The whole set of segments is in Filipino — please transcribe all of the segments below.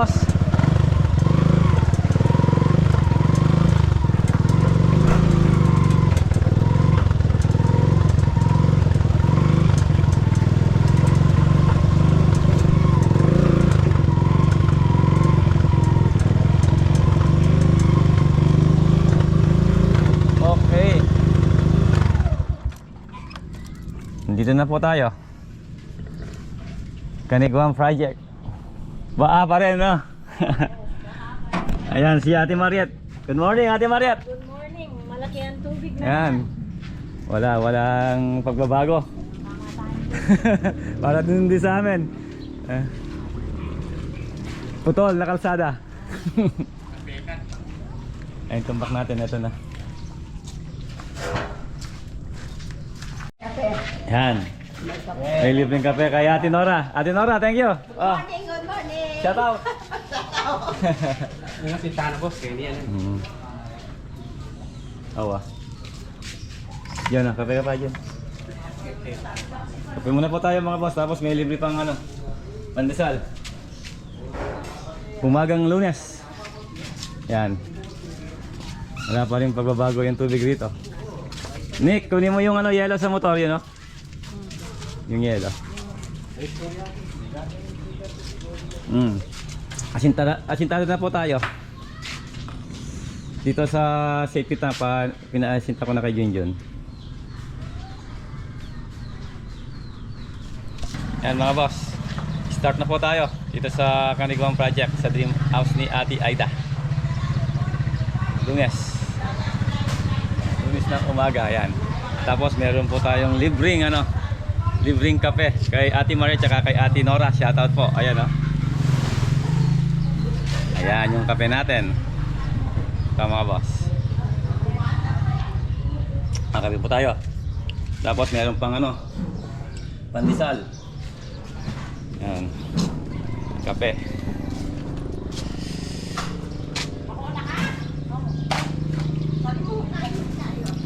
boss. Okay. Dito na po tayo. Kaniguan Project. Baa pa rin, no? Ayan, si Ate Mariet. Good morning, Ate Mariet. Good morning. Malaki ang tubig na. Ayan. Wala, walang pagbabago. Para din din sa amin. Eh. Putol na kalsada. Ayun, tumbak natin. Ito na. Yan. May libreng kape kay Ate Nora. Ate Nora, thank you. Oh, Morning, good morning. Shout out. Yung pintana boss, kaya hindi yan. Mm. Awa. Yan na, kape ka pa dyan. Kape muna po tayo mga boss, tapos may libre pang ano, pandesal. Umagang lunes. Yan. Wala pa rin pagbabago yung tubig rito. Nick, kunin mo yung ano, yellow sa motor yun, no? Yung yellow. Mm. Asintada, asintado na po tayo. Dito sa safety tank pa pinaasinta ko na kay Junjun. Yan mga boss. Start na po tayo dito sa Kaniguan Project sa Dream House ni Ate Aida. Lunes. Lunes ng umaga, yan. Tapos meron po tayong libreng ano, libreng kape kay Ate Maria at kay Ate Nora. Shoutout po. Ayan oh. Ayan yung kape natin. Ito mga boss. Makape po tayo. Tapos meron pang ano, pandesal. Yan. Kape.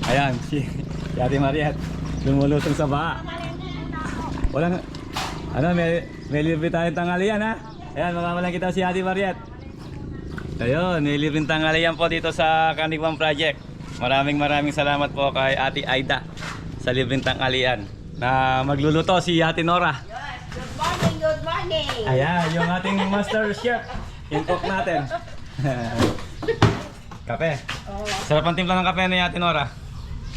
Ayan, si, si Ate Mariat. Lumulusong sa baa. Walang, ano, may, may libre tayong tanghalian ha. Ayan, mamamalang kita si Ate Mariat. Ayun, may libreng tanghalian po dito sa Kanigwang Project. Maraming maraming salamat po kay Ate Aida sa libreng tanghalian na magluluto si Ate Nora. Yes, good morning, good morning. Ayan, yung ating master chef. Yung cook natin. kape. Sarap ang timpla ng kape ni Ate Nora.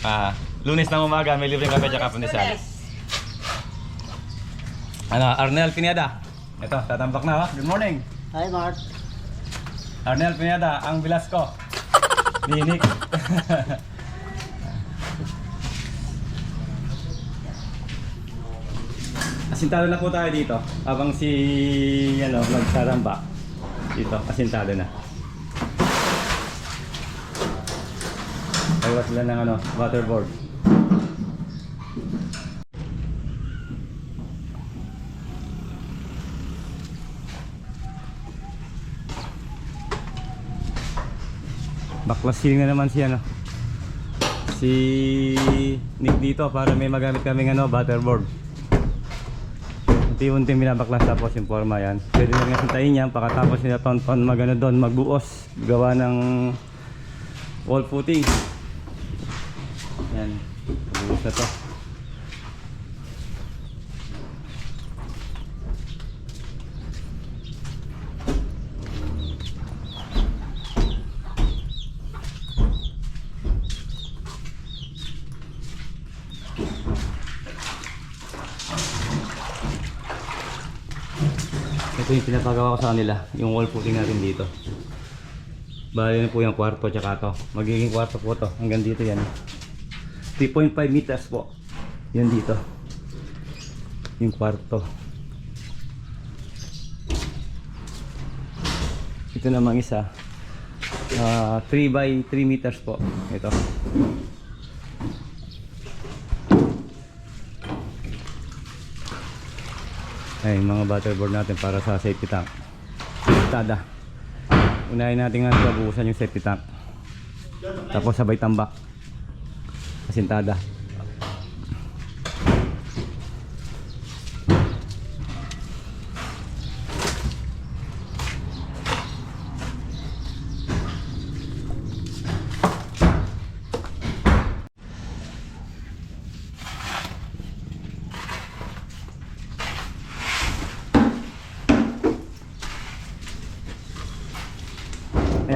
Ah, lunes ng umaga, may libreng kape tsaka pandesal. Yes. Ano, Arnel Pineda. Ito, tatambak na ha. Good morning. Hi, Mart. Arnel Pineda, ang Velasco. Ni Nick. asintado na po tayo dito. Habang si ano, magsaramba. Dito, asintado na. Ayaw sila ng ano, waterboard. Backlasting na naman si ano. Si Nick dito para may magamit kaming ano, butterboard. Unti-unti binabaklas tapos yung forma yan. Pwede na nga sintayin yan pagkatapos nila tonton magano doon magbuos gawa ng wall footing. Yan. Buos na to. Pinapagawa ko sa kanila, yung wall footing natin dito. Bali na po yung kwarto tsaka to. Magiging kwarto po to. Hanggang dito yan. 3.5 meters po. Yan dito. Yung kwarto. Ito namang isa. ah 3 by 3 meters po. Ito. Ay mga butterboard natin para sa safety tank. Tada unahin natin nga babuhusan yung safety tank. Tapos sabay tambak asintada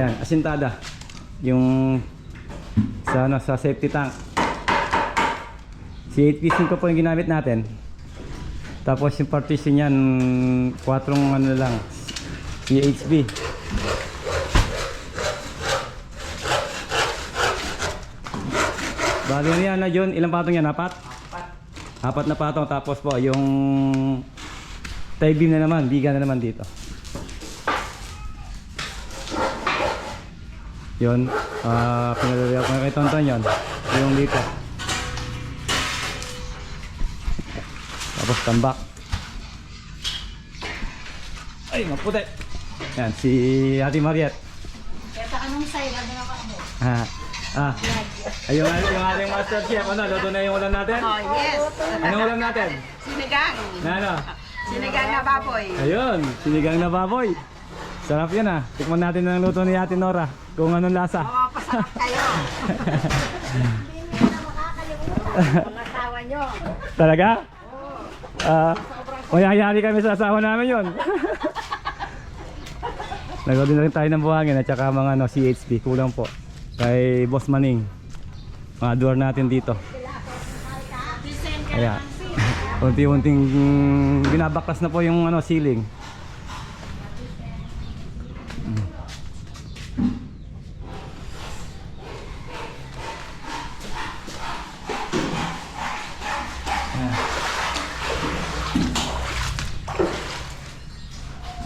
Ayan, asintada. Yung sa, ano, sa safety tank. Si 8 piston ko po yung ginamit natin. Tapos yung partition niyan, 4 ano lang, CHB. Bali na yan na John, ilang patong yan? Apat? Apat. Apat na patong tapos po yung tie beam na naman, biga na naman dito. Yun, ah pinadali ako kay Tonton yun. Yung dito. Tapos tambak. Ay, maputi. Yan, si Ate Mariette. Kaya sa anong side, ano na ka mo? Ah, ah. Ay, yung, yung ating master chef, ano, luto na yung ulam natin? Oh, yes. Anong ulam natin? Sinigang. Na ano? Sinigang na baboy. Ayun, sinigang na baboy. Sarap yan ah. Tikman natin ang luto ni Ate Nora. Kung anong lasa. Mapapasarap kayo. Hindi mo na makakalimutan. Mga asawa nyo. Talaga? Ah, mayayari kami sa asawa namin yon. Nagawin na rin tayo ng buhangin at saka mga ano, CHP. Kulang po. Kay Boss Maning. Mga door natin dito. Ayan. Unti-unting mm, binabaklas na po yung ano, ceiling.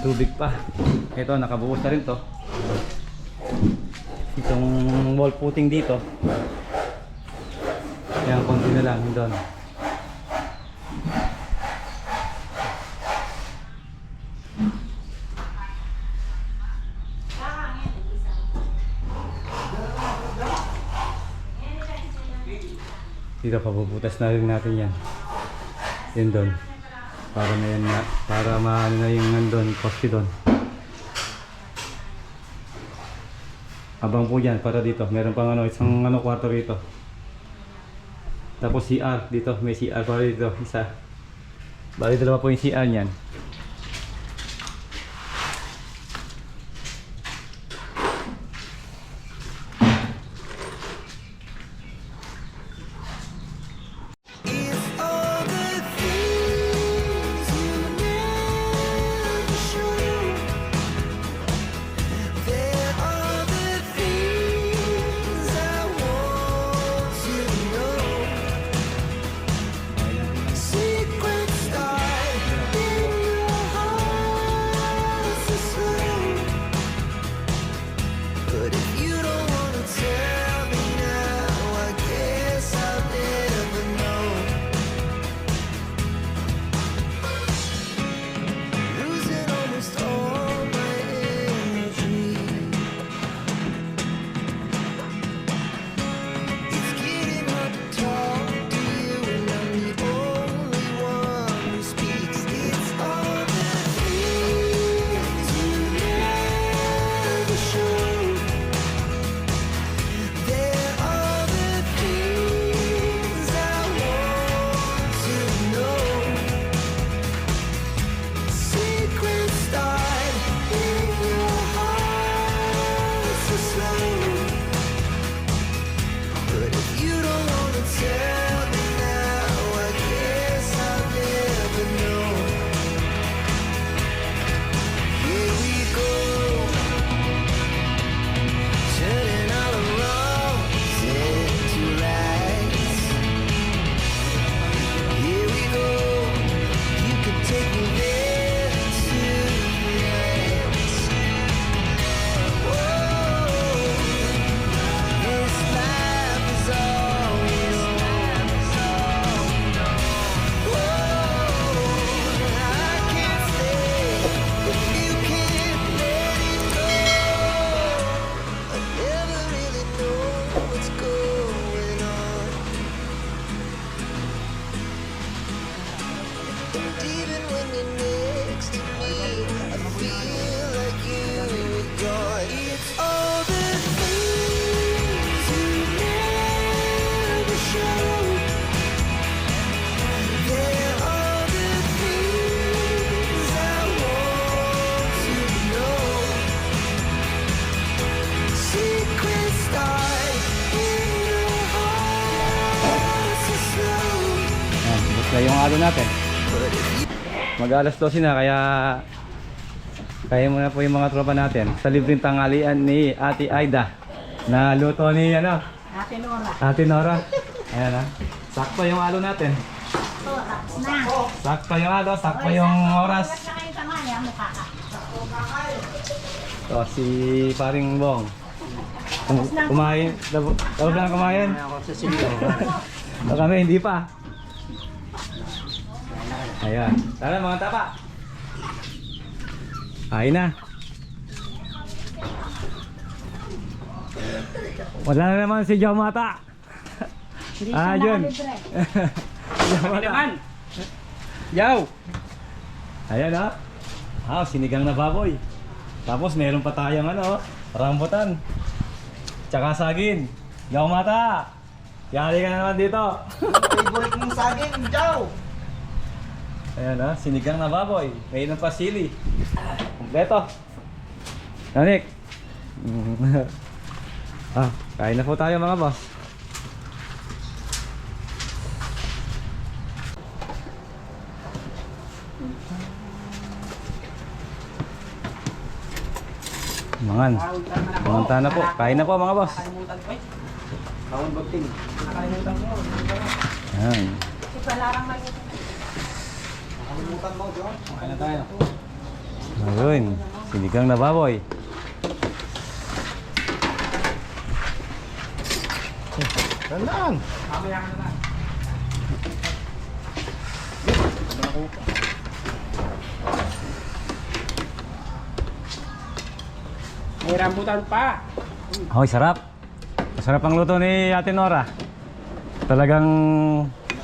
Tubig pa. Ito, nakabuhos na rin to. Itong wall footing dito. Ayan, konti na lang doon. Dito pabubutas na rin natin yan. Yun doon. Para na yan na, para maano na yung nandun, poste doon. Abang po yan, para dito. Meron pang ano, isang ano kwarto rito. Tapos CR dito, may CR para dito, isa. Bali dalawa po yung CR niyan. Mag alas 12 na kaya kaya muna po yung mga tropa natin sa libreng tanghalian ni Ate Aida na luto ni ano, Ate Nora. Ate Nora. Ayan ha. Sakto yung alo natin. So, tapos na. Sakto yung alo, sakto yung oras. To, si paring Bong. Kum- kumain. Labo na kumain. Ako sa silo. O kami, hindi pa. Ayan. Tara mga tapa. Kain na. Wala na naman si Joe Mata. Hindi Ah, siya yun. nakalibre. Joe Mata. Yaw! Ayan ha. Ah, sinigang na baboy. Tapos meron pa tayong ano, rambutan. Tsaka saging. Joe Mata. Yari ka na naman dito. Favorite mong saging, Jow! Ayan ha, sinigang na baboy. May ng pasili. Kompleto. Nanik. ah, kain na po tayo mga boss. Mangan. Pumunta na po. Kain na po mga boss. Kawon bagting. Nakalimutan ko. Ayan. Si Palarang may Kain na tayo. Ayun. Sinigang na baboy. Tandaan. May rambutan pa. Hoy, sarap. Masarap ang luto ni Ate Nora. Talagang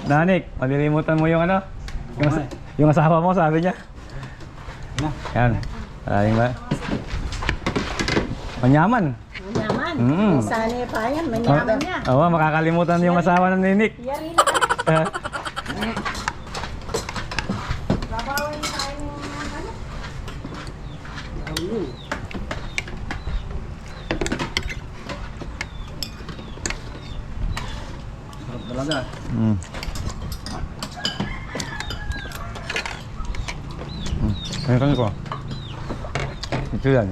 nanik, malilimutan mo yung ano? Yung, yung asawa mo, sabi niya. Yan. Aling ba? Manyaman. Manyaman. Mm. Sali pa yan, manyaman niya. Oo, makakalimutan yung asawa ng ninik. Yari na kami. Eh, Babawin tayo ng ano. Sarap talaga. mm. Mm. Ano kan ko? Ito yan.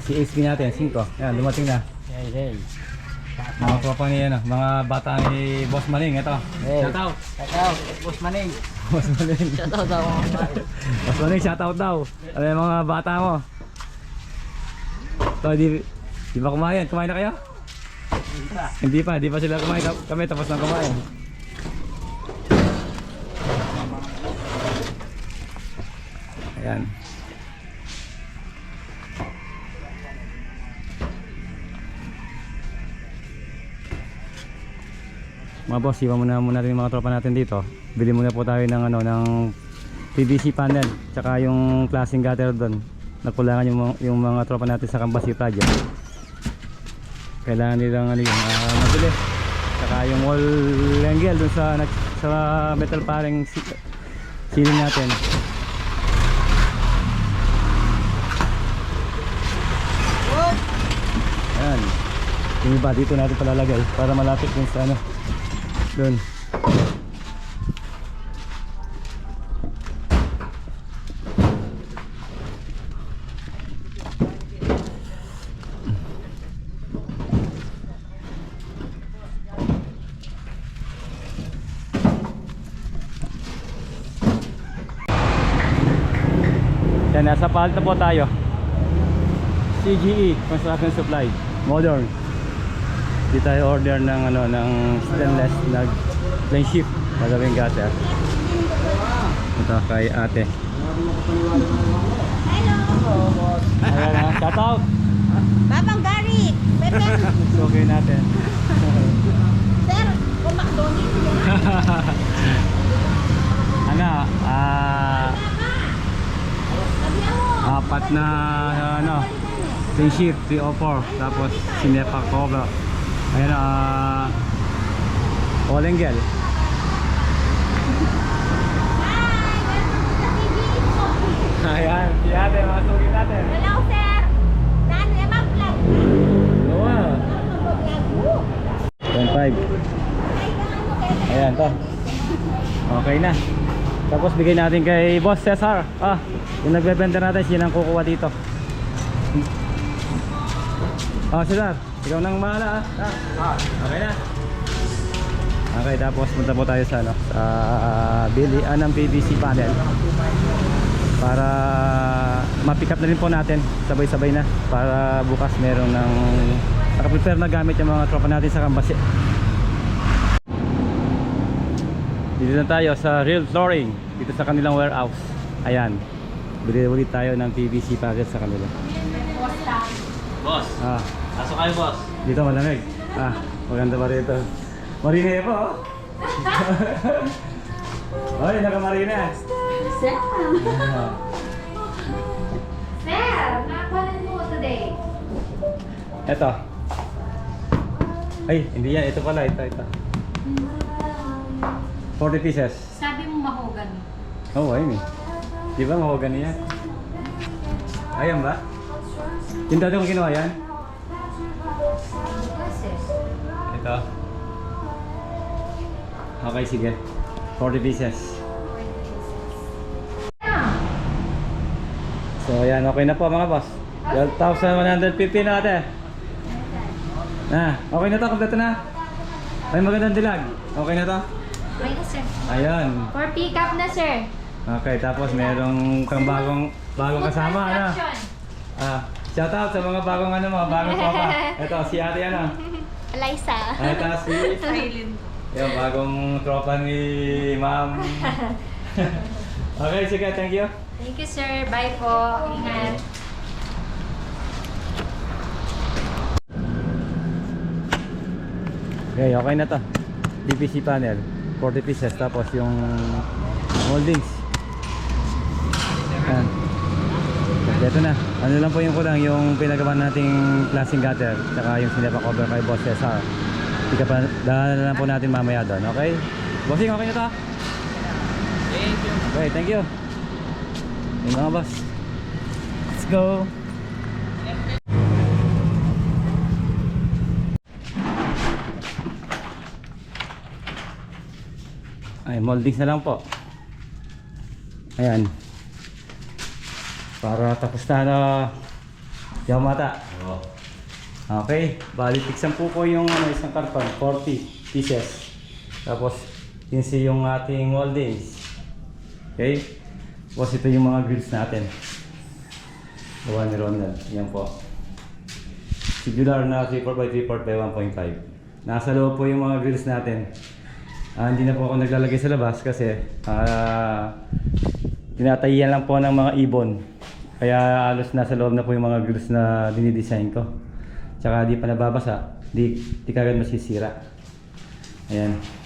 Mga CSP natin, 5. Yan, dumating na. Hey, hey. Mga tropa ni ano, mga bata ni Boss Maling, ito. Hey. Shout out. Boss Maning. Boss Maling. Shoutout daw ako. Boss Maling, shout out daw. Ano yung mga bata mo? Ito, di, di ba kumain? Kumain na kayo? Hindi pa, hindi pa sila kumain. Ka- Kami tapos na kumain. Ayan. Mga boss, iwan muna muna yung mga tropa natin dito. Bili muna po tayo ng ano ng PVC panel tsaka yung klaseng gutter doon. Nakulangan yung, yung mga tropa natin sa Kambasi project. Kailangan nilang ano yung uh, mabili. Tsaka yung wall angle doon sa sa metal paring ceiling natin. Ayan. Yung iba dito natin palalagay para malapit dun sa ano. Doon. Yan, nasa palta po tayo. CGE, Construction Supply. Modern. Di tayo order ng ano ng stainless na plain shift gagawin gutter. Ito kay ate. Ayan na, shout out. Babang Gary! Pepe! Okay natin. Sir, kung McDonald's ano, ah mo. apat na ano plain shift 304 tapos sinepa cover. Ayan ah uh, Olengel. Ayan, si ate, mga sugin natin. Hello, sir! Nano, eh, mag-vlog. Oo. 1.5. Ayan to. Okay na. Tapos bigay natin kay Boss Cesar. Ah, yung nagbebenta natin, siya nang kukuha dito. Ah, Cesar, ikaw nang bahala ah. Ah, okay na. Okay, tapos punta po tayo sa ano, sa bilian ng PVC panel. Para ma-pick up na rin po natin, sabay-sabay na. Para bukas meron ng nakaprepare na gamit yung mga tropa natin sa kambasi. Dito na tayo sa Real Flooring, dito sa kanilang warehouse. Ayan. Bili ulit tayo ng PVC packet sa kanila. Boss, Ah, pasok kayo boss. dito malamig. Ah, maganda pa rito. Marina po. oh. Oy, naka-marina. Sir! Ah. Sir, nakakuha mo today. Eto. Ay, hindi yan. Ito pala. Ito, ito. 40 pieces. Sabi mo mahogan. Oo, oh, ayun eh. Di ba mahogany yan? Ayan ba? Yung dati kong kinuha yan? Ito. Okay, sige. 40 pieces. So, ayan. Okay na po mga boss. 12,150 na ate. Na, okay na to. Kompleto na. Ay, magandang dilag. Okay na to? Ay, sir. Ayan. For pick up na, sir. Okay, tapos merong kang bagong bagong kasama, ano? Ah, shout out sa mga bagong ano mo, bagong tropa. Ito si Ate ano. Eliza. Ah, Ito si Silent. yung bagong tropa ni Ma'am. okay, sige, thank you. Thank you, sir. Bye po. Ingat. Okay, okay na to. DPC panel, 40 pieces tapos yung moldings. Ayan. Ito na. Ano lang po yung kulang, yung pinagawa nating klaseng gutter tsaka yung sinepa cover kay Boss Cesar. Ika pa, dala na lang po natin mamaya doon, okay? Bossing, okay na to? Thank you. Okay, thank you. Yung mga boss. Let's go. Ay, moldings na lang po. Ayan. Para tapos na na Yamata. Oo. Okay, bali tigsan po po yung ano, isang karton, 40 pieces. Tapos, yun si yung ating moldings. Okay? Tapos ito yung mga grills natin. Gawa ni Ronald. Yan po. tubular na 3/4 by 3/4 by 1.5. Nasa loob po yung mga grills natin. Ah, hindi na po ako naglalagay sa labas kasi ah tinatayian lang po ng mga ibon. Kaya halos nasa loob na po yung mga grills na dinidesign ko. Tsaka di pa nababasa, di, di kagad masisira. Ayan.